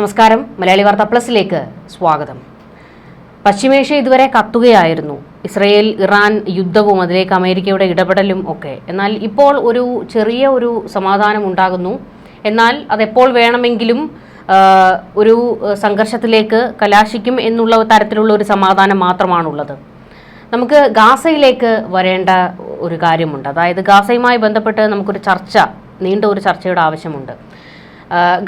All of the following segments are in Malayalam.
നമസ്കാരം. മലയാളി വാർത്ത പ്ലസിലേക്ക് സ്വാഗതം. പശ്ചിമേഷ്യ ഇതുവരെ കത്തുകയായിരുന്നു. ഇസ്രയേൽ ഇറാൻ യുദ്ധവും അതിലേക്ക് അമേരിക്കയുടെ ഇടപെടലും ഒക്കെ. എന്നാൽ ഇപ്പോൾ ഒരു ചെറിയ ഒരു സമാധാനം ഉണ്ടാകുന്നു. എന്നാൽ അതെപ്പോൾ വേണമെങ്കിലും ഒരു സംഘർഷത്തിലേക്ക് കലാശിക്കും എന്നുള്ള തരത്തിലുള്ള ഒരു സമാധാനം മാത്രമാണുള്ളത്. നമുക്ക് ഗാസയിലേക്ക് വരേണ്ട ഒരു കാര്യമുണ്ട്. അതായത് ഗാസയുമായി ബന്ധപ്പെട്ട് നമുക്കൊരു ചർച്ച നീണ്ട ഒരു ചർച്ചയുടെ ആവശ്യമുണ്ട്.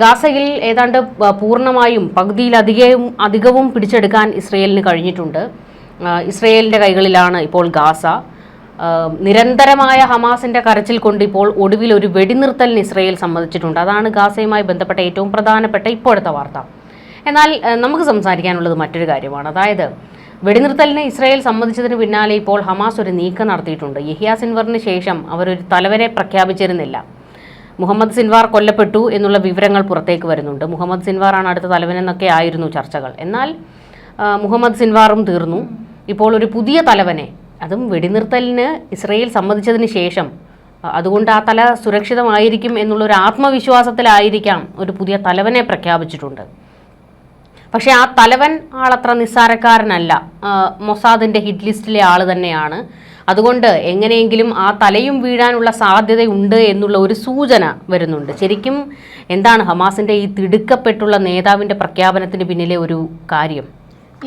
ഗാസയിൽ ഏതാണ്ട് പൂർണമായും പകുതിയിലധികവും അധികവും പിടിച്ചെടുക്കാൻ ഇസ്രയേലിന് കഴിഞ്ഞിട്ടുണ്ട്. ഇസ്രയേലിന്റെ കൈകളിലാണ് ഇപ്പോൾ ഗാസ. നിരന്തരമായ ഹമാസിന്റെ കരച്ചിൽ കൊണ്ട് ഇപ്പോൾ ഒടുവിൽ ഒരു വെടിനിർത്തലിന് ഇസ്രയേൽ സമ്മതിച്ചിട്ടുണ്ട്. അതാണ് ഗാസയുമായി ബന്ധപ്പെട്ട ഏറ്റവും പ്രധാനപ്പെട്ട ഇപ്പോഴത്തെ വാർത്ത. എന്നാൽ നമുക്ക് സംസാരിക്കാനുള്ളത് മറ്റൊരു കാര്യമാണ്. അതായത് വെടിനിർത്തലിന് ഇസ്രയേൽ സമ്മതിച്ചതിന് പിന്നാലെ ഇപ്പോൾ ഹമാസ് ഒരു നീക്കം നടത്തിയിട്ടുണ്ട്. യഹിയ സിൻവറിന് ശേഷം അവരൊരു തലവരെ പ്രഖ്യാപിച്ചിരുന്നില്ല. മുഹമ്മദ് സിൻവാർ കൊല്ലപ്പെട്ടു എന്നുള്ള വിവരങ്ങൾ പുറത്തേക്ക് വരുന്നുണ്ട്. മുഹമ്മദ് സിൻവാറാണ് അടുത്ത തലവനെന്നൊക്കെ ആയിരുന്നു ചർച്ചകൾ. എന്നാൽ മുഹമ്മദ് സിൻവാറും തീർന്നു. ഇപ്പോൾ ഒരു പുതിയ തലവനെ അതും വെടിനിർത്തലിന് ഇസ്രയേൽ സമ്മതിച്ചതിന് ശേഷം അതുകൊണ്ട് ആ തല സുരക്ഷിതമായിരിക്കും എന്നുള്ളൊരു ആത്മവിശ്വാസത്തിലായിരിക്കാം ഒരു പുതിയ തലവനെ പ്രഖ്യാപിച്ചിട്ടുണ്ട്. പക്ഷേ ആ തലവൻ ആളത്ര നിസ്സാരക്കാരനല്ല. മൊസാദിന്റെ ഹിറ്റ് ലിസ്റ്റിലെ ആൾ തന്നെയാണ്. അതുകൊണ്ട് എങ്ങനെയെങ്കിലും ആ തലയും വീഴാനുള്ള സാധ്യതയുണ്ട് എന്നുള്ള ഒരു സൂചന വരുന്നുണ്ട്. ശരിക്കും എന്താണ് ഹമാസിന്റെ ഈ തിടുക്കപ്പെട്ടുള്ള നേതാവിന്റെ പ്രഖ്യാപനത്തിന് പിന്നിലെ ഒരു കാര്യം?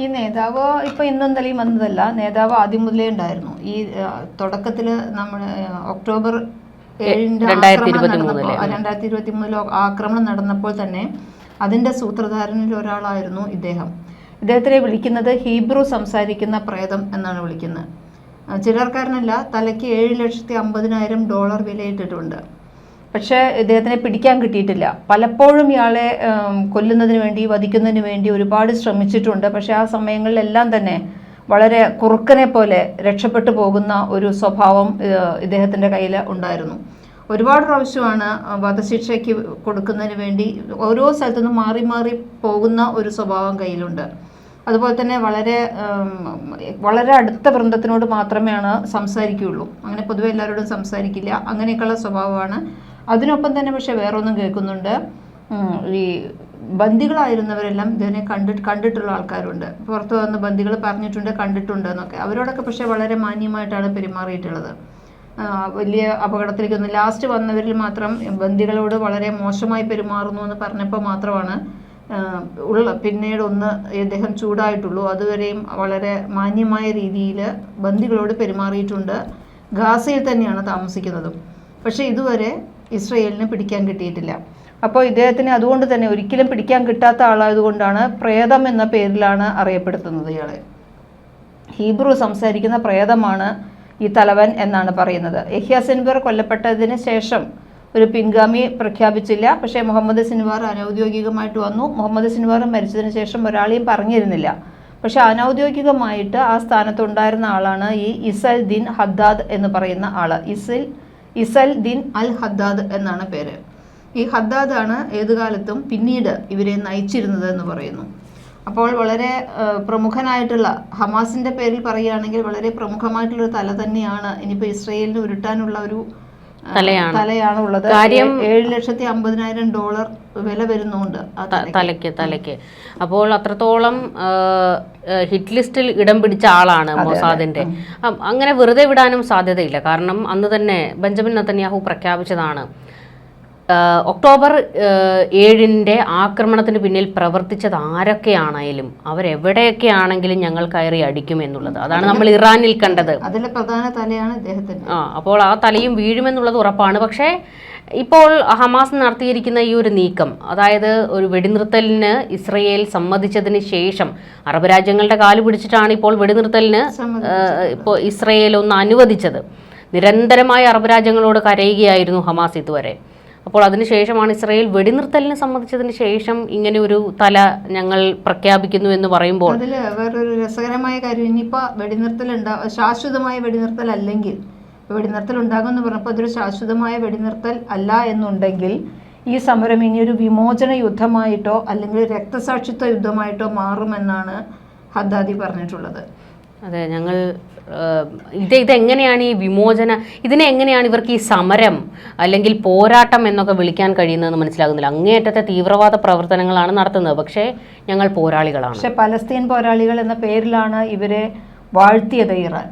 ഈ നേതാവ് ഇപ്പൊ ഇന്നും വന്നതല്ല. നേതാവ് ആദ്യം മുതലേ ഉണ്ടായിരുന്നു. ഈ തുടക്കത്തിൽ നമ്മൾ ഒക്ടോബർ രണ്ടായിരത്തി ഇരുപത്തി മൂന്നിലെ. മൂന്നിൽ ആക്രമണം നടന്നപ്പോൾ തന്നെ അതിന്റെ സൂത്രധാരനിൽ ഒരാളായിരുന്നു ഇദ്ദേഹം. ഇദ്ദേഹത്തിനെ വിളിക്കുന്നത് ഹീബ്രു സംസാരിക്കുന്ന പ്രേതം എന്നാണ് വിളിക്കുന്നത്. ആ, ചില്ലറക്കാരനല്ല തലയ്ക്ക് ഏഴ് ലക്ഷത്തി അമ്പതിനായിരം ഡോളർ വിലയിട്ടിട്ടുണ്ട്. പക്ഷേ ഇദ്ദേഹത്തിനെ പിടിക്കാൻ കിട്ടിയിട്ടില്ല. പലപ്പോഴും ഇയാളെ കൊല്ലുന്നതിന് വേണ്ടി വധിക്കുന്നതിന് വേണ്ടി ഒരുപാട് ശ്രമിച്ചിട്ടുണ്ട്. പക്ഷേ ആ സമയങ്ങളിലെല്ലാം തന്നെ വളരെ കുറുക്കനെ പോലെ രക്ഷപ്പെട്ടു പോകുന്ന ഒരു സ്വഭാവം ഇദ്ദേഹത്തിന്റെ കയ്യിൽ ഉണ്ടായിരുന്നു. ഒരുപാട് പ്രാവശ്യമാണ് വധശിക്ഷയ്ക്ക് കൊടുക്കുന്നതിന് വേണ്ടി ഓരോ സ്ഥലത്തുനിന്നും മാറി മാറി പോകുന്ന ഒരു സ്വഭാവം കയ്യിലുണ്ട്. അതുപോലെ തന്നെ വളരെ വളരെ അടുത്ത വൃന്ദത്തിനോട് മാത്രമേയാണ് സംസാരിക്കുകയുള്ളൂ. അങ്ങനെ പൊതുവെ എല്ലാവരോടും സംസാരിക്കില്ല. അങ്ങനെയൊക്കെയുള്ള സ്വഭാവമാണ്. അതിനൊപ്പം തന്നെ പക്ഷേ വേറൊന്നും കേൾക്കുന്നുണ്ട്. ഈ ബന്ദികളായിരുന്നവരെല്ലാം ഇതിനെ കണ്ടിട്ട് കണ്ടിട്ടുള്ള ആൾക്കാരുണ്ട്. പുറത്തു വന്ന് ബന്ദികൾ പറഞ്ഞിട്ടുണ്ട് കണ്ടിട്ടുണ്ട് എന്നൊക്കെ. അവരോടൊക്കെ പക്ഷേ വളരെ മാന്യമായിട്ടാണ് പെരുമാറിയിട്ടുള്ളത്. വലിയ അപകടത്തിലേക്കൊന്നും ലാസ്റ്റ് വന്നവരിൽ മാത്രം ബന്ദികളോട് വളരെ മോശമായി പെരുമാറുന്നു എന്ന് പറഞ്ഞപ്പോൾ മാത്രമാണ് ഉള്ള പിന്നീട് ഒന്ന് ഇദ്ദേഹം ചൂടായിട്ടുള്ളൂ. അതുവരെയും വളരെ മാന്യമായ രീതിയിൽ ബന്ദികളോട് പെരുമാറിയിട്ടുണ്ട്. ഗാസയിൽ തന്നെയാണ് താമസിക്കുന്നതും. പക്ഷേ ഇതുവരെ ഇസ്രയേലിന് പിടിക്കാൻ കിട്ടിയിട്ടില്ല. അപ്പോൾ ഇദ്ദേഹത്തിന് അതുകൊണ്ട് തന്നെ ഒരിക്കലും പിടിക്കാൻ കിട്ടാത്ത ആളായതുകൊണ്ടാണ് പ്രേതം എന്ന പേരിലാണ് അറിയപ്പെടുത്തുന്നത് ഇയാളെ. ഹീബ്രു സംസാരിക്കുന്ന പ്രേതമാണ് ഈ തലവൻ എന്നാണ് പറയുന്നത്. യഹ്യ കൊല്ലപ്പെട്ടതിന് ശേഷം ഒരു പിൻഗാമി പ്രഖ്യാപിച്ചില്ല. പക്ഷേ മുഹമ്മദ് സിൻവാർ അനൗദ്യോഗികമായിട്ട് വന്നു. മുഹമ്മദ് സിൻവാർ മരിച്ചതിന് ശേഷം ഒരാളെയും പറഞ്ഞിരുന്നില്ല. പക്ഷെ അനൗദ്യോഗികമായിട്ട് ആ സ്ഥാനത്തുണ്ടായിരുന്ന ആളാണ് ഈ ഇസൽ ദിൻ ഹദ്ദാദ് എന്ന് പറയുന്ന ആൾ ഇസിൽ ഇസൽ ദിൻ അൽ ഹദ്ദാദ് എന്നാണ് പേര്. ഈ ഹദ്ദാദാണ് ഏതുകാലത്തും പിന്നീട് ഇവരെ നയിച്ചിരുന്നത് എന്ന് പറയുന്നു. അപ്പോൾ വളരെ പ്രമുഖനായിട്ടുള്ള ഹമാസിന്റെ പേരിൽ പറയുകയാണെങ്കിൽ വളരെ പ്രമുഖമായിട്ടുള്ള ഒരു തല തന്നെയാണ് ഇനിയിപ്പോൾ ഇസ്രയേലിന് ഉരുട്ടാനുള്ള ഒരു തലയാണ്. തലയാണ് ഉള്ളത്. കാര്യം- ഏഴ് ലക്ഷത്തി അമ്പതിനായിരം ഡോളർ വില വരുന്നുണ്ട് തലയ്ക്ക്. തലയ്ക്ക് അപ്പോൾ അത്രത്തോളം ഹിറ്റ് ലിസ്റ്റിൽ ഇടം പിടിച്ച ആളാണ് മൊസാദിന്റെ. അങ്ങനെ വെറുതെ വിടാനും സാധ്യതയില്ല. കാരണം അന്ന് തന്നെ ബെഞ്ചമിൻ നത്തന്യാഹു പ്രഖ്യാപിച്ചതാണ്. ഒക്ടോബർ ഏഴിന്റെ ആക്രമണത്തിന് പിന്നിൽ പ്രവർത്തിച്ചത് ആരൊക്കെയാണെങ്കിലും അവരെവിടെയൊക്കെ ആണെങ്കിലും ഞങ്ങൾ കയറി അടിക്കും എന്നുള്ളത്. അതാണ് നമ്മൾ ഇറാനിൽ കണ്ടത്. അതിലെ പ്രധാന തലയാണ് ഇദ്ദേഹത്തിന് ആ അപ്പോൾ ആ തലയും വീഴുമെന്നുള്ളത് ഉറപ്പാണ്. പക്ഷേ ഇപ്പോൾ ഹമാസ് നടത്തിയിരിക്കുന്ന ഈ ഒരു നീക്കം അതായത് ഒരു വെടിനിർത്തലിന് ഇസ്രയേൽ സമ്മതിച്ചതിന് ശേഷം അറബ് രാജ്യങ്ങളുടെ കാൽ പിടിച്ചിട്ടാണ് ഇപ്പോൾ വെടിനിർത്തലിന്. ഇപ്പോൾ ഇസ്രയേൽ ഒന്ന് അനുവദിച്ചത്. നിരന്തരമായി അറബ് രാജ്യങ്ങളോട് കരയുകയായിരുന്നു ഹമാസ് ഇതുവരെ. അപ്പോൾ അതിനുശേഷമാണ് ഇസ്രയേൽ വെടിനിർത്തലിനെ സംബന്ധിച്ചതിന് ശേഷം ഇങ്ങനെ ഒരു തല ഞങ്ങൾ പ്രഖ്യാപിക്കുന്നു എന്ന് പറയുമ്പോൾ അതിൽ വേറൊരു രസകരമായ കാര്യം ഇനിയിപ്പോൾ വെടിനിർത്തൽ ഉണ്ടാ ശാശ്വതമായ വെടിനിർത്തൽ അല്ലെങ്കിൽ വെടിനിർത്തൽ ഉണ്ടാകുമെന്ന് പറഞ്ഞപ്പോൾ അതൊരു ശാശ്വതമായ വെടിനിർത്തൽ അല്ല എന്നുണ്ടെങ്കിൽ ഈ സമരം ഇനി ഒരു വിമോചന യുദ്ധമായിട്ടോ അല്ലെങ്കിൽ രക്തസാക്ഷിത്വ യുദ്ധമായിട്ടോ മാറുമെന്നാണ് ഹദ്ദാദി പറഞ്ഞിട്ടുള്ളത്. അതെ ഞങ്ങൾ ഇത് ഇതെങ്ങനെയാണ് ഈ വിമോചന ഇതിനെ എങ്ങനെയാണ് ഇവർക്ക് ഈ സമരം അല്ലെങ്കിൽ പോരാട്ടം എന്നൊക്കെ വിളിക്കാൻ കഴിയുന്നതെന്ന് മനസ്സിലാകുന്നില്ല. അങ്ങേയറ്റത്തെ തീവ്രവാദ പ്രവർത്തനങ്ങളാണ് നടത്തുന്നത്. പക്ഷേ ഞങ്ങൾ പോരാളികളാണ്. പക്ഷേ പലസ്തീൻ പോരാളികൾ എന്ന പേരിലാണ് ഇവരെ വാഴ്ത്തിയത് ഇറാൻ.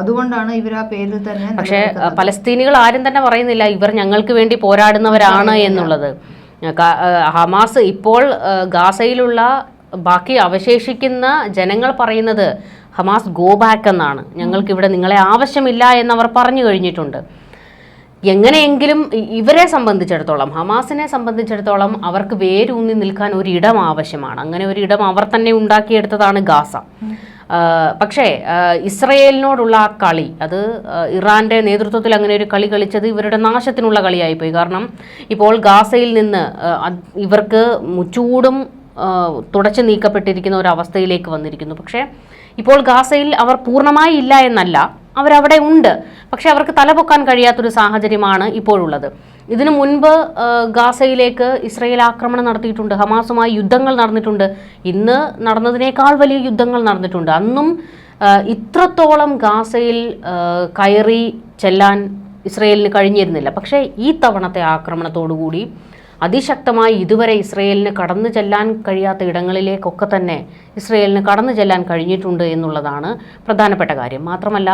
അതുകൊണ്ടാണ് ഇവർ ആ പേരിൽ തന്നെ പക്ഷേ പലസ്തീനികൾ ആരും തന്നെ പറയുന്നില്ല ഇവർ ഞങ്ങൾക്ക് വേണ്ടി പോരാടുന്നവരാണ് എന്നുള്ളത്. ഹമാസ് ഇപ്പോൾ ഗാസയിലുള്ള ബാക്കി അവശേഷിക്കുന്ന ജനങ്ങൾ പറയുന്നത് ഹമാസ് ഗോ ബാക്ക് എന്നാണ്. ഞങ്ങൾക്കിവിടെ നിങ്ങളെ ആവശ്യമില്ല എന്നവർ പറഞ്ഞു കഴിഞ്ഞിട്ടുണ്ട്. എങ്ങനെയെങ്കിലും ഇവരെ സംബന്ധിച്ചിടത്തോളം ഹമാസിനെ സംബന്ധിച്ചിടത്തോളം അവർക്ക് വേരൂന്നി നിൽക്കാൻ ഒരു ഇടം ആവശ്യമാണ്. അങ്ങനെ ഒരു ഇടം അവർ തന്നെ ഉണ്ടാക്കിയെടുത്തതാണ് ഗാസ. പക്ഷേ ഇസ്രയേലിനോടുള്ള ആ കളി അത് ഇറാന്റെ നേതൃത്വത്തിൽ അങ്ങനെ ഒരു കളി കളിച്ചത് ഇവരുടെ നാശത്തിനുള്ള കളിയായിപ്പോയി. കാരണം ഇപ്പോൾ ഗാസയിൽ നിന്ന് ഇവർക്ക് മുച്ചൂടും തുടച്ചു നീക്കപ്പെട്ടിരിക്കുന്ന ഒരു അവസ്ഥയിലേക്ക് വന്നിരിക്കുന്നു. പക്ഷേ ഇപ്പോൾ ഗാസയിൽ അവർ പൂർണമായി ഇല്ല എന്നല്ല അവരവിടെ ഉണ്ട്. പക്ഷെ അവർക്ക് തലപൊക്കാൻ കഴിയാത്തൊരു സാഹചര്യമാണ് ഇപ്പോഴുള്ളത്. ഇതിനു മുൻപ് ഗാസയിലേക്ക് ഇസ്രയേൽ ആക്രമണം നടത്തിയിട്ടുണ്ട് ഹമാസുമായി യുദ്ധങ്ങൾ നടന്നിട്ടുണ്ട്. ഇന്ന് നടന്നതിനേക്കാൾ വലിയ യുദ്ധങ്ങൾ നടന്നിട്ടുണ്ട്. അന്നും ഇത്രത്തോളം ഗാസയിൽ കയറി ചെല്ലാൻ ഇസ്രയേലിന് കഴിഞ്ഞിരുന്നില്ല. പക്ഷേ ഈ തവണത്തെ ആക്രമണത്തോടുകൂടി അതിശക്തമായി ഇതുവരെ ഇസ്രയേലിന് കടന്നു ചെല്ലാൻ കഴിയാത്ത ഇടങ്ങളിലേക്കൊക്കെ തന്നെ ഇസ്രയേലിന് കടന്നു ചെല്ലാൻ കഴിഞ്ഞിട്ടുണ്ട് എന്നുള്ളതാണ് പ്രധാനപ്പെട്ട കാര്യം. മാത്രമല്ല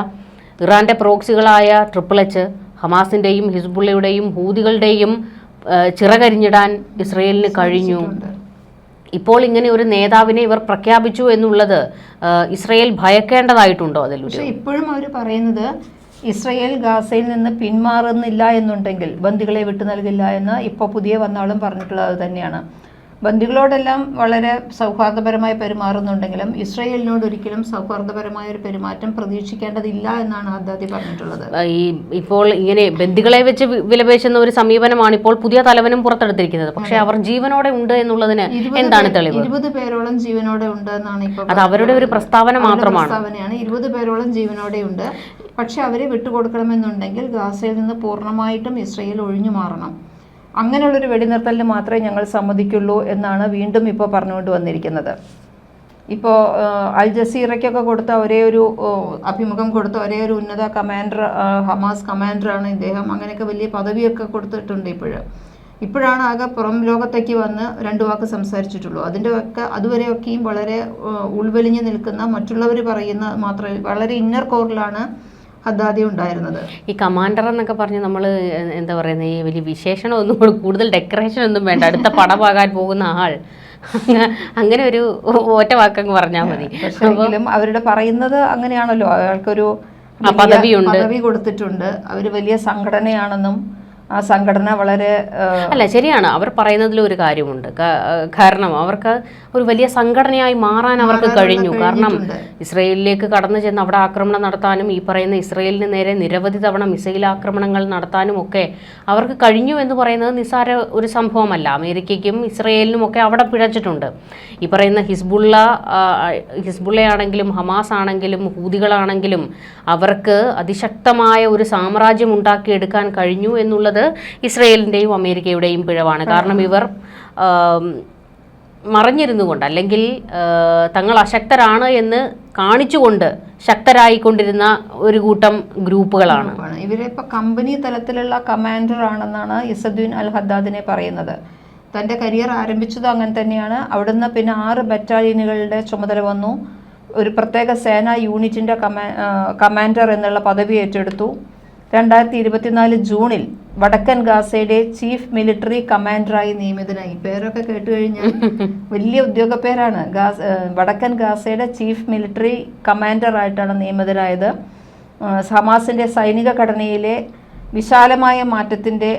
ഇറാന്റെ പ്രോക്സികളായ ട്രിപ്പിൾ എച്ച് ഹമാസിന്റെയും ഹിസ്ബുള്ളയുടെയും ഹൂതികളുടെയും ചിറകരിഞ്ഞിടാൻ ഇസ്രയേലിന് കഴിഞ്ഞു. ഇപ്പോൾ ഇങ്ങനെ ഒരു നേതാവിനെ ഇവർ പ്രഖ്യാപിച്ചു എന്നുള്ളത് ഇസ്രയേൽ ഭയക്കേണ്ടതായിട്ടുണ്ടോ അതിൽ ഇപ്പോഴും അവർ പറയുന്നത് ഇസ്രയേൽ ഗാസയിൽ നിന്ന് പിന്മാറുന്നില്ല എന്നുണ്ടെങ്കിൽ ബന്ദികളെ വിട്ടു നൽകില്ല എന്ന് ഇപ്പോൾ പുതിയ വന്നാളും പറഞ്ഞിട്ടുള്ളത് തന്നെയാണ്. ബന്ദികളോടെല്ലാം വളരെ സൗഹാർദ്ദപരമായി പെരുമാറുന്നുണ്ടെങ്കിലും ഇസ്രയേലിനോട് ഒരിക്കലും സൗഹാർദ്ദപരമായ ഒരു പെരുമാറ്റം പ്രതീക്ഷിക്കേണ്ടതില്ല എന്നാണ് ഹദ്ദാദി പറഞ്ഞിട്ടുള്ളത്. ഈ ഇപ്പോൾ ഇങ്ങനെ ബന്ദികളെ വെച്ച് വിലപേശുന്ന ഒരു സമീപനമാണ് ഇപ്പോൾ പുതിയ തലവനും പുറത്തെടുത്തിരിക്കുന്നത്. പക്ഷെ അവർ ജീവനോടെ ഉണ്ട് എന്നുള്ളതിന് എന്താണ് തെളിവ്? ഇരുപത് പേരോളം ജീവനോടെ ഉണ്ട് എന്നാണ് ഇപ്പോൾ അത് അവരുടെ ഒരു പ്രസ്താവന മാത്രമാണ്. പ്രസ്താവനയാണ്. ഇരുപത് പേരോളം ജീവനോടെ ഉണ്ട്. പക്ഷെ അവരെ വിട്ടുകൊടുക്കണമെന്നുണ്ടെങ്കിൽ ഗാസയിൽ നിന്ന് പൂർണമായിട്ടും ഇസ്രയേൽ ഒഴിഞ്ഞു മാറണം. അങ്ങനെയുള്ളൊരു വെടിനിർത്തലിന് മാത്രമേ ഞങ്ങൾ സമ്മതിക്കുള്ളൂ എന്നാണ് വീണ്ടും ഇപ്പോൾ പറഞ്ഞുകൊണ്ട് വന്നിരിക്കുന്നത്. ഇപ്പോൾ അൽ ജസീറയ്ക്കൊക്കെ കൊടുത്ത ഒരേ ഒരു അഭിമുഖം കൊടുത്ത ഒരേ ഒരു ഉന്നത കമാൻഡർ ഹമാസ് കമാൻഡറാണ് ഇദ്ദേഹം. അങ്ങനെയൊക്കെ വലിയ പദവിയൊക്കെ കൊടുത്തിട്ടുണ്ട് ഇപ്പോഴും. ഇപ്പോഴാണ് ആകെ പുറം ലോകത്തേക്ക് വന്ന് രണ്ടു വാക്ക് സംസാരിച്ചിട്ടുള്ളൂ. അതിന്റെ ഒക്കെ അതുവരെയൊക്കെയും വളരെ ഉൾവലിഞ്ഞു നിൽക്കുന്ന മറ്റുള്ളവർ പറയുന്ന മാത്രമേ വളരെ ഇന്നർ കോറിലാണ് ഹദ്ദാദി ഉണ്ടായിരുന്നത്. ഈ കമാൻഡർ എന്നൊക്കെ പറഞ്ഞ് നമ്മൾ എന്താ പറയുന്നത് ഈ വലിയ വിശേഷണമൊന്നും കൂടി കൂടുതൽ ഡെക്കറേഷൻ ഒന്നും വേണ്ട. അടുത്ത പടമാകാൻ പോകുന്ന ആൾ. അങ്ങനെ ഒരു ഒറ്റ വാക്കങ്ങ് പറഞ്ഞാൽ മതി. എങ്കിലും അവരുടെ പറയുന്നത് അങ്ങനെയാണല്ലോ. അയാൾക്കൊരു. പദവി കൊടുത്തിട്ടുണ്ട്. അവർ വലിയ സംഘടനയാണെന്നും ആ സംഘടന വളരെ അല്ല ശരിയാണ്. അവർ പറയുന്നതിൽ ഒരു കാര്യമുണ്ട്. കാരണം അവർക്ക് ഒരു വലിയ സംഘടനയായി മാറാൻ അവർക്ക് കഴിഞ്ഞു. കാരണം ഇസ്രയേലിലേക്ക് കടന്നു ചെന്ന് അവിടെ ആക്രമണം നടത്താനും ഈ പറയുന്ന ഇസ്രയേലിന് നേരെ നിരവധി തവണ മിസൈൽ ആക്രമണങ്ങൾ നടത്താനും ഒക്കെ അവർക്ക് കഴിഞ്ഞു എന്ന് പറയുന്നത് നിസ്സാര ഒരു സംഭവമല്ല. അമേരിക്കയ്ക്കും ഇസ്രയേലിനും ഒക്കെ അവിടെ പിഴച്ചിട്ടുണ്ട്. ഈ പറയുന്ന ഹിസ്ബുള്ള ഹിസ്ബുള്ളയാണെങ്കിലും ഹമാസ് ആണെങ്കിലും ഹൂതികളാണെങ്കിലും അവർക്ക് അതിശക്തമായ ഒരു സാമ്രാജ്യം ഉണ്ടാക്കിയെടുക്കാൻ കഴിഞ്ഞു എന്നുള്ളത് ഇസ്രയേലിന്റെയും അമേരിക്കയുടെയും പിഴവാണ്. കാരണം ഇവർ മറഞ്ഞിരുന്നു കൊണ്ട് അല്ലെങ്കിൽ തങ്ങൾ അശക്തരാണ് എന്ന് കാണിച്ചുകൊണ്ട് ശക്തരായിക്കൊണ്ടിരുന്ന ഒരു കൂട്ടം ഗ്രൂപ്പുകളാണ്. ഇവരെ ഇപ്പൊ കമ്പനി തലത്തിലുള്ള കമാൻഡർ ആണെന്നാണ് ഇസദ്ദീൻ അൽ ഹദ്ദാദിനെ പറയുന്നത്. തന്റെ കരിയർ ആരംഭിച്ചത് അങ്ങനെ തന്നെയാണ്. അവിടുന്ന് പിന്നെ ആറ് ബറ്റാലിയനുകളുടെ ചുമതല വന്നു. ഒരു പ്രത്യേക സേനാ യൂണിറ്റിന്റെ കമാൻഡർ എന്നുള്ള പദവി ഏറ്റെടുത്തു. രണ്ടായിരത്തി ഇരുപത്തിനാല് ജൂണിൽ വടക്കൻ ഗാസയുടെ ചീഫ് മിലിറ്ററി കമാൻഡറായി നിയമിതനായി. പേരൊക്കെ കേട്ട് കഴിഞ്ഞാൽ വലിയ ഉദ്യോഗ പേരാണ് ഗാസ് വടക്കൻ ഗാസയുടെ ചീഫ് മിലിറ്ററി കമാൻഡറായിട്ടാണ് നിയമിതനായത്. ഹമാസിന്റെ സൈനിക ഘടനയിലെ വിശാലമായ മാറ്റത്തിന്റെ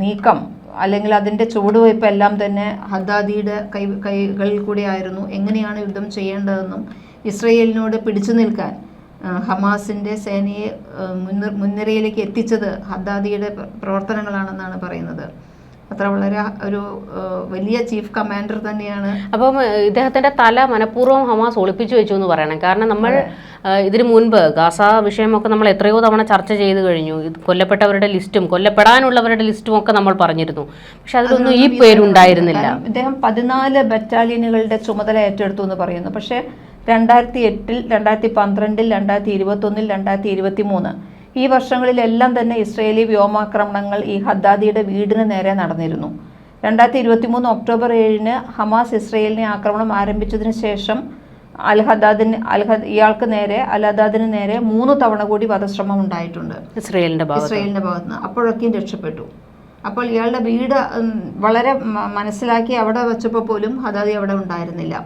നീക്കം അല്ലെങ്കിൽ അതിന്റെ ചുവടുവയ്പ് എല്ലാം തന്നെ ഹദ്ദാദിയുടെ കൈ കൈകളിൽ കൂടിയായിരുന്നു എങ്ങനെയാണ് യുദ്ധം ചെയ്യേണ്ടതെന്നും ഇസ്രയേലിനോട് പിടിച്ചു നിൽക്കാൻ ആ, ഹമാസിന്റെ സേനയെ ആ, മുൻനിർ മുൻനിരയിലേക്ക് എത്തിച്ചത് ഹദ്ദാദിയുടെ പ്രവർത്തനങ്ങളാണെന്നാണ് പറയുന്നത്. അത്ര വളരെ ഒരു വലിയ ചീഫ് കമാൻഡർ തന്നെയാണ്. അപ്പം ഇദ്ദേഹത്തിന്റെ തല മനഃപൂർവം ഹമാസ് ഒളിപ്പിച്ചു വെച്ചു എന്ന് പറയണം. കാരണം നമ്മൾ ഇതിനു മുൻപ് ഗാസ വിഷയമൊക്കെ നമ്മൾ എത്രയോ തവണ ചർച്ച ചെയ്തു കഴിഞ്ഞു. കൊല്ലപ്പെട്ടവരുടെ ലിസ്റ്റും കൊല്ലപ്പെടാനുള്ളവരുടെ ലിസ്റ്റും ഒക്കെ നമ്മൾ പറഞ്ഞിരുന്നു. പക്ഷെ അതിലൊന്നും ഈ പേരുണ്ടായിരുന്നില്ല. ഇദ്ദേഹം പതിനാല് ബറ്റാലിയനുകളുടെ ചുമതല ഏറ്റെടുത്തു എന്ന് പറയുന്നു. പക്ഷേ രണ്ടായിരത്തി എട്ടിൽ രണ്ടായിരത്തി പന്ത്രണ്ടിൽ രണ്ടായിരത്തി ഇരുപത്തൊന്നിൽ രണ്ടായിരത്തി ഇരുപത്തി മൂന്ന് ഈ വർഷങ്ങളിലെല്ലാം തന്നെ ഇസ്രയേലി വ്യോമാക്രമണങ്ങൾ ഈ ഹദ്ദാദിയുടെ വീടിന് നേരെ നടന്നിരുന്നു. രണ്ടായിരത്തി ഇരുപത്തി മൂന്ന് ഒക്ടോബർ ഏഴിന് ഹമാസ് ഇസ്രയേലിനെ ആക്രമണം ആരംഭിച്ചതിന് ശേഷം അൽ ഹദാദിന് അൽ ഇയാൾക്ക് നേരെ അൽ ഹദാദിന് നേരെ മൂന്ന് തവണ കൂടി വധശ്രമം ഉണ്ടായിട്ടുണ്ട്. ഇസ്രയേലിന്റെ ഇസ്രയേലിന്റെ ഭാഗത്ത് നിന്ന് അപ്പോഴൊക്കെയും രക്ഷപ്പെട്ടു. അപ്പോൾ ഇയാളുടെ വീട് വളരെ മനസ്സിലാക്കി അവിടെ വെച്ചപ്പോൾ പോലും ഹദാദി അവിടെ ഉണ്ടായിരുന്നില്ല.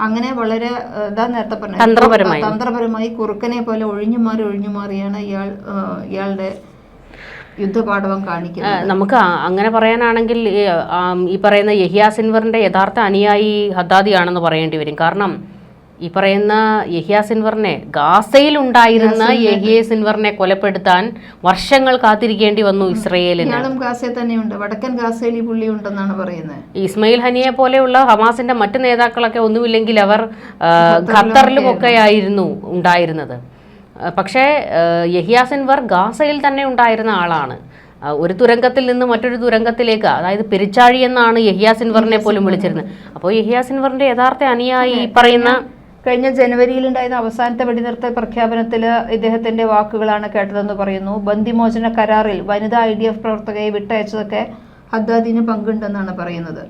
അങ്ങനെ വളരെ ഇതാ നേരത്തെ പറഞ്ഞ തന്ത്രപരമായി. തന്ത്രപരമായി കുറുക്കനെ പോലെ ഒഴിഞ്ഞു മാറി ഒഴിഞ്ഞു മാറിയാണ് ഇയാൾ ഇയാളുടെ യുദ്ധപാഠവം കാണിക്കുന്നത് നമുക്ക് അങ്ങനെ പറയാനാണെങ്കിൽ ഈ, പറയുന്ന യഹിയാ സിൻവറിന്റെ യഥാർത്ഥ അനുയായി ഹദ്ദാദിയാണെന്ന് പറയേണ്ടി വരും കാരണം ഈ പറയുന്ന യഹിയ സിൻവറിനെ ഗാസയിൽ ഉണ്ടായിരുന്ന യഹിയ സിൻവറിനെ കൊലപ്പെടുത്താൻ വർഷങ്ങൾ കാത്തിരിക്കേണ്ടി വന്നു ഇസ്രയേലിന്. ഗാസയിൽ തന്നെയുണ്ട്. വടക്കൻ ഗാസയിൽ പുള്ളി ഉണ്ടെന്നാണ് പറയുന്നത്. ഇസ്മയിൽ ഹനിയെ പോലെയുള്ള ഹമാസിന്റെ മറ്റു നേതാക്കളൊക്കെ ഒന്നുമില്ലെങ്കിൽ അവർ ഖത്തറിലുമൊക്കെ ആയിരുന്നു ഉണ്ടായിരുന്നത്. പക്ഷേ യഹിയ സിൻവർ ഗാസയിൽ തന്നെ ഉണ്ടായിരുന്ന ആളാണ്. ഒരു തുരങ്കത്തിൽ നിന്ന് മറ്റൊരു തുരങ്കത്തിലേക്ക് അതായത് പെരിച്ചാഴി എന്നാണ് യഹിയ സിൻവറിനെ പോലും വിളിച്ചിരുന്നത്. അപ്പോൾ യഹിയ സിൻവറിന്റെ യഥാർത്ഥ അനുയായി പറയുന്ന കഴിഞ്ഞ ജനുവരിയിൽ ഉണ്ടായിരുന്ന അവസാനത്തെ വെടിനിർത്തൽ പ്രഖ്യാപനത്തിൽ ഇദ്ദേഹത്തിന്റെ വാക്കുകളാണ് കേട്ടതെന്ന് പറയുന്നു. ബന്ദിമോചന കരാറിൽ വനിതാ ഐ ഡി എഫ് പ്രവർത്തകയെ വിട്ടയച്ചതൊക്കെ ഹദ്ദാദിന് പങ്കുണ്ടെന്നാണ് പറയുന്നത്.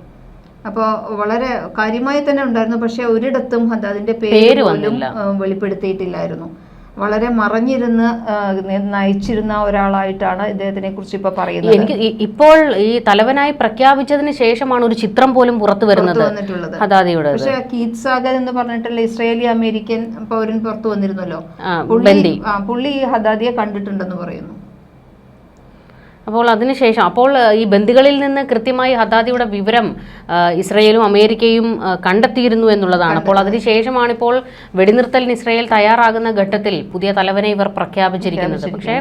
അപ്പോൾ വളരെ കാര്യമായി തന്നെ ഉണ്ടായിരുന്നു. പക്ഷെ ഒരിടത്തും ഹദ്ദാദിന്റെ പേര് പോലും. വെളിപ്പെടുത്തിയിട്ടില്ലായിരുന്നു. വളരെ മറഞ്ഞിരുന്ന് നയിച്ചിരുന്ന ഒരാളായിട്ടാണ് ഇദ്ദേഹത്തിനെ കുറിച്ച് ഇപ്പൊ പറയുന്നത്. എനിക്ക് ഇപ്പോൾ ഈ തലവനായി പ്രഖ്യാപിച്ചതിന് ശേഷമാണ് ഒരു ചിത്രം പോലും പുറത്തു വരുന്നത്. ഹദാദിയുടെ പക്ഷെ കീത് സാഗർ എന്ന് പറഞ്ഞിട്ടുള്ള ഇസ്രയേലി അമേരിക്കൻ പൗരൻ പുറത്തു വന്നിരുന്നല്ലോ. പുള്ളി പുള്ളി ഈ ഹദാദിയെ കണ്ടിട്ടുണ്ടെന്ന് പറയുന്നു. അപ്പോൾ അതിനുശേഷം അപ്പോൾ ഈ ബന്ദികളിൽ നിന്ന് കൃത്യമായി ഹദാദിയുടെ വിവരം ഇസ്രയേലും അമേരിക്കയും കണ്ടെത്തിയിരുന്നു എന്നുള്ളതാണ്. അപ്പോൾ അതിനുശേഷമാണ് ഇപ്പോൾ വെടിനിർത്തലിന് ഇസ്രയേൽ തയ്യാറാകുന്ന ഘട്ടത്തിൽ പുതിയ തലവനെ ഇവർ പ്രഖ്യാപിച്ചിരിക്കുന്നത്. പക്ഷേ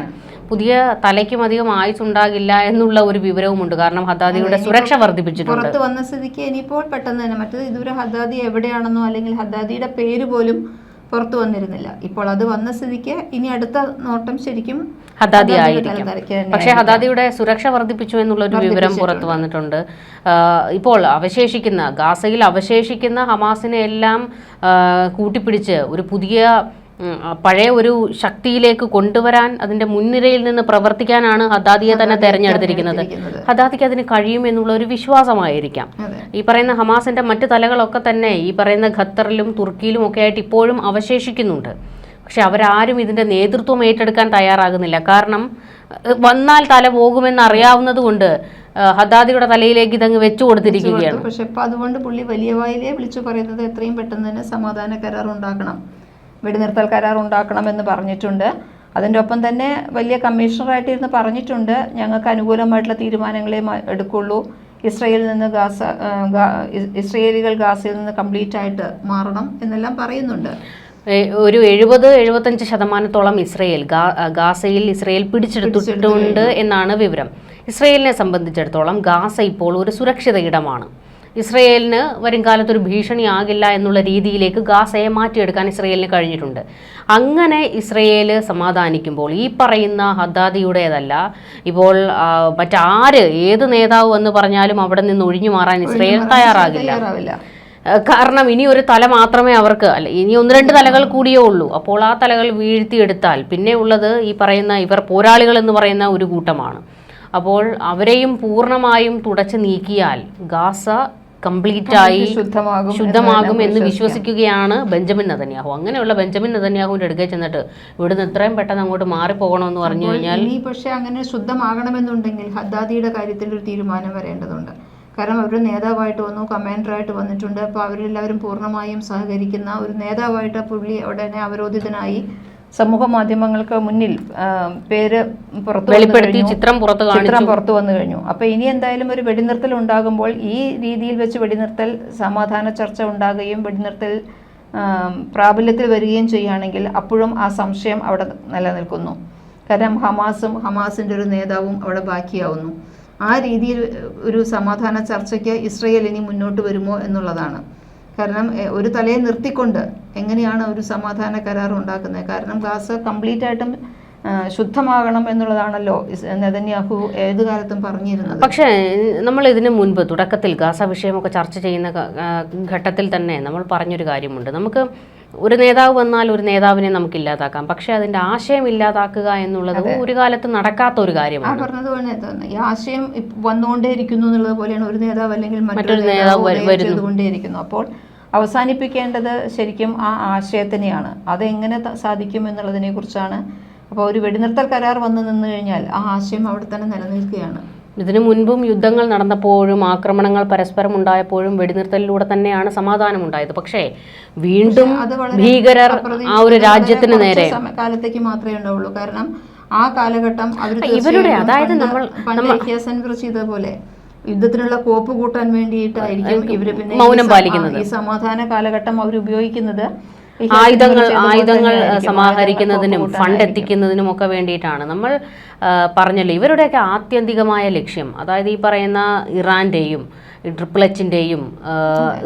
പുതിയ തലയ്ക്കും അധികം ആയുസ് ഉണ്ടാകില്ല എന്നുള്ള ഒരു വിവരവുമുണ്ട്. കാരണം ഹദാദിയുടെ സുരക്ഷ വർദ്ധിപ്പിച്ചിട്ടുണ്ട്. പുറത്ത് വന്ന സ്ഥിതിക്ക് ഇനിയിപ്പോൾ പെട്ടെന്ന് തന്നെ മറ്റത് ഇതുവരെ ഹദാദി എവിടെയാണെന്നോ അല്ലെങ്കിൽ ഹദാദിയുടെ പേര് പോലും പുറത്തു വന്നിരുന്നില്ല. ഇപ്പോൾ അത് വന്ന സ്ഥിതിക്ക് ഇനി അടുത്ത നോട്ടം ശരിക്കും ഹദാദി ആയിരിക്കും. പക്ഷേ ഹദാദിയുടെ സുരക്ഷ വർദ്ധിപ്പിച്ചു എന്നുള്ള ഒരു വിവരം പുറത്തു വന്നിട്ടുണ്ട്. ഇപ്പോൾ അവശേഷിക്കുന്ന ഗാസയിൽ അവശേഷിക്കുന്ന ഹമാസിനെ എല്ലാം കൂട്ടിപ്പിടിച്ച് ഒരു പുതിയ പഴയ ഒരു ശക്തിയിലേക്ക് കൊണ്ടുവരാൻ അതിന്റെ മുൻനിരയിൽ നിന്ന് പ്രവർത്തിക്കാനാണ് ഹദാദിയെ തന്നെ തെരഞ്ഞെടുത്തിരിക്കുന്നത്. ഹദാദിക്ക് അതിന് കഴിയുമെന്നുള്ള ഒരു വിശ്വാസമായിരിക്കാം. ഈ പറയുന്ന ഹമാസിന്റെ മറ്റു തലകളൊക്കെ തന്നെ ഈ പറയുന്ന ഖത്തറിലും തുർക്കിയിലും ഒക്കെ ആയിട്ട് ഇപ്പോഴും അവശേഷിക്കുന്നുണ്ട്. പക്ഷെ അവരാരും ഇതിന്റെ നേതൃത്വം ഏറ്റെടുക്കാൻ തയ്യാറാകുന്നില്ല. കാരണം വന്നാൽ തല പോകുമെന്ന് അറിയാവുന്നത് കൊണ്ട് ഹദാദിയുടെ തലയിലേക്ക് ഇതങ്ങ് വെച്ചു കൊടുത്തിരിക്കുകയാണ്. പക്ഷെ അതുകൊണ്ട് പുള്ളി വലിയ വായിലേ വിളിച്ചു പറയുന്നത് എത്രയും പെട്ടെന്ന് തന്നെ സമാധാന കരാർ ഉണ്ടാക്കണം വെടിനിർത്തൽ കരാർ ഉണ്ടാക്കണമെന്ന് പറഞ്ഞിട്ടുണ്ട്. അതിന്റെ ഒപ്പം തന്നെ വലിയ കമ്മീഷണറായിട്ടിരുന്ന് പറഞ്ഞിട്ടുണ്ട് ഞങ്ങൾക്ക് അനുകൂലമായിട്ടുള്ള തീരുമാനങ്ങളെ എടുക്കുള്ളൂ. ഇസ്രയേലിൽ നിന്ന് ഗാസ ഇസ്രയേലികൾ ഗാസയിൽ നിന്ന് കംപ്ലീറ്റ് ആയിട്ട് മാറണം എന്നെല്ലാം പറയുന്നുണ്ട്. ഒരു എഴുപത് എഴുപത്തഞ്ച് ശതമാനത്തോളം ഇസ്രയേൽ ഗാസയിൽ ഇസ്രയേൽ പിടിച്ചെടുത്തിട്ടുണ്ട് എന്നാണ് വിവരം. ഇസ്രയേലിനെ സംബന്ധിച്ചിടത്തോളം ഗാസ ഇപ്പോൾ ഒരു സുരക്ഷിത ഇടമാണ്. ഇസ്രയേലിന് വരും കാലത്തൊരു ഭീഷണിയാകില്ല എന്നുള്ള രീതിയിലേക്ക് ഗാസയെ മാറ്റിയെടുക്കാൻ ഇസ്രയേലിന് കഴിഞ്ഞിട്ടുണ്ട്. അങ്ങനെ ഇസ്രയേൽ സമാധാനിക്കുമ്പോൾ ഈ പറയുന്ന ഹദ്ദാദിയുടേതല്ല ഇപ്പോൾ മറ്റാര് ഏത് നേതാവ് എന്ന് പറഞ്ഞാലും അവിടെ നിന്ന് ഒഴിഞ്ഞു മാറാൻ ഇസ്രയേൽ തയ്യാറാകില്ല. കാരണം ഇനി ഒരു തല മാത്രമേ അവർക്ക് അല്ല ഇനി ഒന്ന് രണ്ട് തലകൾ കൂടിയേ ഉള്ളൂ. അപ്പോൾ ആ തലകൾ വീഴ്ത്തിയെടുത്താൽ പിന്നെ ഉള്ളത് ഈ പറയുന്ന ഇവർ പോരാളികൾ എന്ന് പറയുന്ന ഒരു കൂട്ടമാണ്. അപ്പോൾ അവരെയും പൂർണമായും തുടച്ചു നീക്കിയാൽ ഗാസ കംപ്ലീറ്റ് ആയി ശുദ്ധമാകും ശുദ്ധമാകും എന്ന് വിശ്വസിക്കുകയാണ് ബെഞ്ചമിൻ നതന്യാഹു അങ്ങനെയുള്ള ബെഞ്ചമിൻ നതന്യാഹുവിന്റെ അടുക്കെ ചെന്നിട്ട് ഇവിടുന്ന് എത്രയും പെട്ടെന്ന് അങ്ങോട്ട് മാറിപ്പോകണമെന്ന് പറഞ്ഞു കഴിഞ്ഞാൽ ഇനി പക്ഷേ അങ്ങനെ ശുദ്ധമാകണമെന്നുണ്ടെങ്കിൽ ഹദ്ദാദിയുടെ കാര്യത്തിൽ ഒരു തീരുമാനം വരേണ്ടതുണ്ട്. കാരണം അവർ നേതാവായിട്ട് വന്നു കമാൻഡറായിട്ട് വന്നിട്ടുണ്ട്. അപ്പോൾ അവരെല്ലാവരും പൂർണമായും സഹകരിക്കുന്ന ഒരു നേതാവായിട്ട് പുള്ളി ഉടനെ അവരോധിതനായി സമൂഹ മാധ്യമങ്ങൾക്ക് മുന്നിൽ പേര് പുറത്തു വെളിപ്പെടുത്തി ചിത്രം പുറത്തു ചിത്രം പുറത്തു വന്നു കഴിഞ്ഞു. അപ്പൊ ഇനി എന്തായാലും ഒരു വെടിനിർത്തൽ ഉണ്ടാകുമ്പോൾ ഈ രീതിയിൽ വെച്ച് വെടിനിർത്തൽ സമാധാന ചർച്ച ഉണ്ടാകുകയും വെടിനിർത്തൽ പ്രാബല്യത്തിൽ വരികയും ചെയ്യുകയാണെങ്കിൽ അപ്പോഴും ആ സംശയം അവിടെ നിലനിൽക്കുന്നു. കാരണം ഹമാസും ഹമാസിന്റെ ഒരു നേതാവും അവിടെ ബാക്കിയാവുന്നു. ആ രീതിയിൽ ഒരു സമാധാന ചർച്ചയ്ക്ക് ഇസ്രയേൽ ഇനി മുന്നോട്ട് വരുമോ എന്നുള്ളതാണ്. കാരണം ഒരു തലയെ നിർത്തിക്കൊണ്ട് എങ്ങനെയാണ് ഒരു സമാധാന കരാർ ഉണ്ടാക്കുന്നത്? കാരണം ഗാസ കംപ്ലീറ്റ് ആയിട്ടും ശുദ്ധമാകണം എന്നുള്ളതാണല്ലോ നെതന്യാഹു ഏത് കാലത്തും പറഞ്ഞിരുന്നത്. പക്ഷേ നമ്മൾ ഇതിനു മുൻപ് തുടക്കത്തിൽ ഗാസ വിഷയമൊക്കെ ചർച്ച ചെയ്യുന്ന ഘട്ടത്തിൽ തന്നെ നമ്മൾ പറഞ്ഞൊരു കാര്യമുണ്ട്. നമുക്ക് ഒരു നേതാവ് വന്നാൽ ഒരു നേതാവിനെ നമുക്ക് ഇല്ലാതാക്കാം. പക്ഷെ അതിന്റെ ആശയം ഇല്ലാതാക്കുക എന്നുള്ളത് ഒരു കാലത്ത് നടക്കാത്ത ഒരു കാര്യമാണ്. പറഞ്ഞത് പോലെ ഈ ആശയം വന്നുകൊണ്ടേയിരിക്കുന്നു എന്നുള്ളത് പോലെയാണ് ഒരു നേതാവ് അല്ലെങ്കിൽ മറ്റൊരു നേതാവ് വരുന്നത് വരു- ഉദയം അപ്പോൾ അവസാനിപ്പിക്കേണ്ടത് ശരിക്കും ആ ആശയത്തിനെയാണ്. അതെങ്ങനെ സാധിക്കും എന്നുള്ളതിനെ കുറിച്ചാണ്. അപ്പോൾ ഒരു വെടിനിർത്തൽ കരാർ വന്നു നിന്ന് കഴിഞ്ഞാൽ ആ ആശയം അവിടെ തന്നെ നിലനിൽക്കുകയാണ്. ഇതിനു മുൻപും യുദ്ധങ്ങൾ നടന്നപ്പോഴും ആക്രമണങ്ങൾ പരസ്പരം ഉണ്ടായപ്പോഴും വെടിനിർത്തലിലൂടെ തന്നെയാണ് സമാധാനം ഉണ്ടായത്. പക്ഷേ വീണ്ടും ഭീകരർ ആ ഒരു രാജ്യത്തിന് നേരെ കാലത്തേക്ക് മാത്രമേ ഉണ്ടാവുള്ളൂ. കാരണം ആ കാലഘട്ടം ഇവരുടെ അതായത് നമ്മൾ ചെയ്തതുപോലെ യുദ്ധത്തിനുള്ള കോപ്പ് കൂട്ടാൻ വേണ്ടിയിട്ടായിരിക്കും ഇവർ പിന്നെ മൗനം പാലിക്കുന്നത്. ഈ സമാധാന കാലഘട്ടം അവർ ഉപയോഗിക്കുന്നത് ആയുധങ്ങൾ ആയുധങ്ങൾ സമാഹരിക്കുന്നതിനും ഫണ്ട് എത്തിക്കുന്നതിനും ഒക്കെ വേണ്ടിയിട്ടാണ്. നമ്മൾ പറഞ്ഞല്ലോ ഇവരുടെയൊക്കെ ആത്യന്തികമായ ലക്ഷ്യം അതായത് ഈ പറയുന്ന ഇറാന്റെയും ഈ ട്രിപ്പിൾ എച്ചിന്റെയും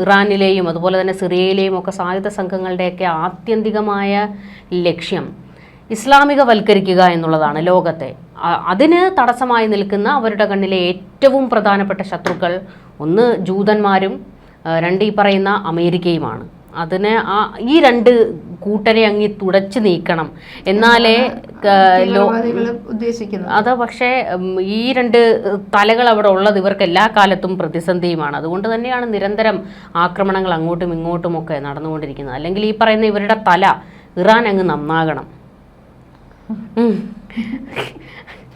ഇറാനിലെയും അതുപോലെ തന്നെ സിറിയയിലെയും ഒക്കെ സായുധ സംഘങ്ങളുടെയൊക്കെ ആത്യന്തികമായ ലക്ഷ്യം ഇസ്ലാമികവൽക്കരിക്കുക എന്നുള്ളതാണ് ലോകത്തെ. അതിന് തടസ്സമായി നിൽക്കുന്ന അവരുടെ കണ്ണിലെ ഏറ്റവും പ്രധാനപ്പെട്ട ശത്രുക്കൾ ഒന്ന് ജൂതന്മാരും രണ്ട് ഈ പറയുന്ന അമേരിക്കയുമാണ്. അതിനെ ആ ഈ രണ്ട് കൂട്ടരെ അങ്ങി തുടച്ചു നീക്കണം. എന്നാലേ അത് പക്ഷേ ഈ രണ്ട് തലകൾ അവിടെ ഉള്ളത് ഇവർക്ക് എല്ലാ കാലത്തും പ്രതിസന്ധിയുമാണ്. അതുകൊണ്ട് തന്നെയാണ് നിരന്തരം ആക്രമണങ്ങൾ അങ്ങോട്ടും ഇങ്ങോട്ടും ഒക്കെ നടന്നുകൊണ്ടിരിക്കുന്നത്. അല്ലെങ്കിൽ ഈ പറയുന്ന ഇവരുടെ തല ഇറാൻ അങ്ങ് നന്നാകണം.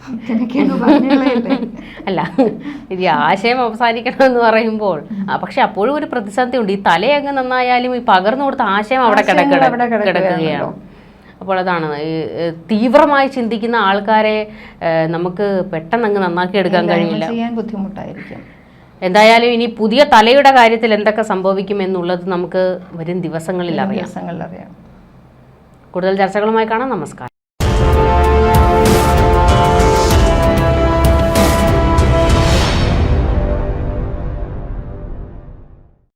അല്ല ഈ ആശയം അവസാനിക്കണം എന്ന് പറയുമ്പോൾ പക്ഷെ അപ്പോഴും ഒരു പ്രതിസന്ധി ഉണ്ട് ഈ തല അങ്ങ് നന്നായാലും ഈ പകർന്നു കൊടുത്ത ആശയം അവിടെ. കിടക്കുകയാണ്. അപ്പോൾ അതാണ് ഈ തീവ്രമായി ചിന്തിക്കുന്ന ആൾക്കാരെ നമുക്ക് പെട്ടെന്ന് അങ്ങ് നന്നാക്കി എടുക്കാൻ കഴിയില്ല. ചെയ്യാൻ ബുദ്ധിമുട്ടായിരിക്കും. എന്തായാലും ഇനി പുതിയ തലയുടെ കാര്യത്തിൽ എന്തൊക്കെ സംഭവിക്കും എന്നുള്ളത് നമുക്ക് വരും ദിവസങ്ങളിൽ അറിയാം. ദിവസങ്ങളിൽ അറിയാം. കൂടുതൽ ചർച്ചകളുമായി കാണാം. നമസ്കാരം.